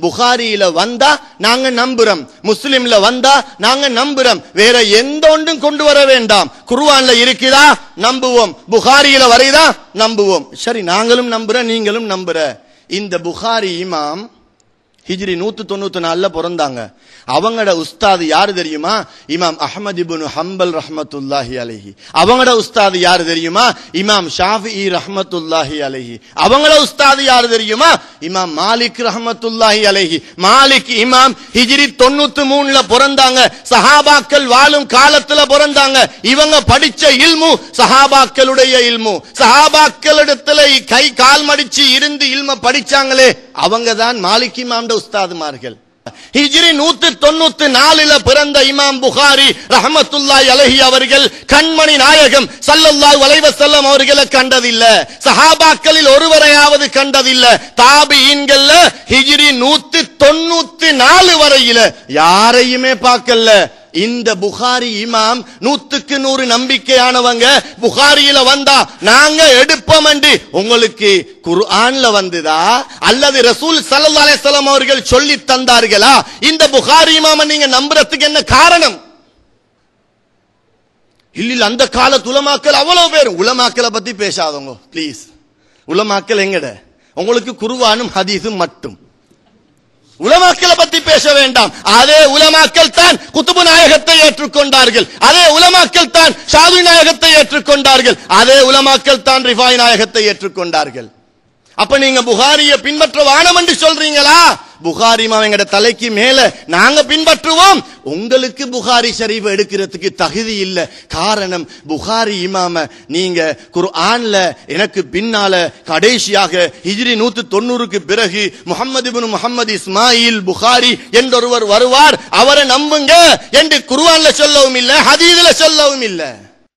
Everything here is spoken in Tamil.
புகாரியில வந்தா நாங்க நம்புறோம். முஸ்லிம்ல வந்தா நாங்க நம்புறோம். வேற எந்த ஒன்றும் கொண்டு வர வேண்டாம். குருவான்ல இருக்குதா? நம்புவோம். புகாரியில வரைதா? நம்புவோம். சரி நாங்களும் நம்புற நீங்களும் நம்புற. இந்த புகாரி இமாம் ஹிஜ்ரி நூத்து தொண்ணூத்தி நாலுல பிறந்தாங்க. அவங்களோட உஸ்தாது யாரு தெரியுமா? இமாம் அஹமது இபுன் ஹம்பல் ரஹமத்துல்லாஹி அலஹி. அவங்களோட உஸ்தாது யாரு தெரியுமா? இமாம் ஷாஃபி ரஹமத்துல்லாஹி அலஹி. அவங்களோட உஸ்தாது யாரு தெரியுமா? இமாம் மாலிக் ரஹமத்துல்லாஹி அலஹி. மாலிக் இமாம் ஹிஜ்ரி தொண்ணூத்தி மூணுல பிறந்தாங்க. சஹாபாக்கள் வாழும் காலத்துல பிறந்தாங்க. இவங்க படிச்ச இல்மு சஹாபாக்களுடைய இல்மு. சஹாபாக்களிடத்துல கை கால் மடிச்சு இருந்து இல்ம படிச்சாங்களே. அவங்க தான் மாலிக் இமாம்ட உஸ்தாதுமார்கள். ஹிஜ்ரி நூத்தி தொண்ணூத்தி நாலுல பிறந்த இமாம் புகாரி ரஹமத்துல்லாய் அலஹி அவர்கள் கண்மணி நாயகம் சல்லல்லாய் வலைவசல்லம் அவர்களை கண்டதில்ல. சஹாபாக்களில் ஒருவரையாவது கண்டதில்ல. தாபிஈன்கள்ல ஹிஜ்ரி நூத்தி தொண்ணூத்தி நாலு வரையில யாரையுமே பார்க்கல. இந்த புகாரி இமாம் நூத்துக்கு நூறு நம்பிக்கையானவங்க புகாரியில வந்தா நாங்க எடுப்போம் என்று உங்களுக்கு குர்ஆன்ல வந்துதா? அல்லது ரசூல் ஸல்லல்லாஹு அலைஹி அவர்கள் சொல்லி தந்தார்களா? இந்த புகாரி இமாம நீங்க நம்புறதுக்கு என்ன காரணம்? இல்ல அந்த காலத்து உலமாக்கள் அவ்வளவு பேர். உலமாக்களை பத்தி பேசாதவங்க ப்ளீஸ் உலமாக்கள் எங்கட? உங்களுக்கு குருவானும் ஹதீஸும் மட்டும். உலமாக்களை பத்தி பேச வேண்டாம். அதே உலமாக்கள் தான் குத்துபு நாயகத்தை ஏற்றுக்கொண்டார்கள். அதே உலமாக்கள் தான் ஷாது நாயகத்தை ஏற்றுக்கொண்டார்கள். அதே உலமாக்கள் தான் ரிஃபாய் நாயகத்தை ஏற்றுக்கொண்டார்கள். அப்ப நீங்க புகாரிய பின்பற்ற வானம் என்று சொல்றீங்களா? புகாரிமா எங்கட தலைக்கு மேல நாங்க பின்பற்றுவோம். உங்களுக்கு புகாரி ஷரீஃப் எடுக்கிறதுக்கு தகுதி இல்லை. காரணம் புகாரி இமாம நீங்க குர்ஆன்ல எனக்கு பின்னால கடைசியாக ஹிஜ்ரி நூத்து தொண்ணூறுக்கு பிறகு முகமது பின் முகமது இஸ்மாயில் புகாரி என்றொருவர் வருவார். அவரை நம்புங்க என்று குர்ஆன்ல சொல்லவும் இல்லை ஹதீதுல சொல்லவும் இல்லை.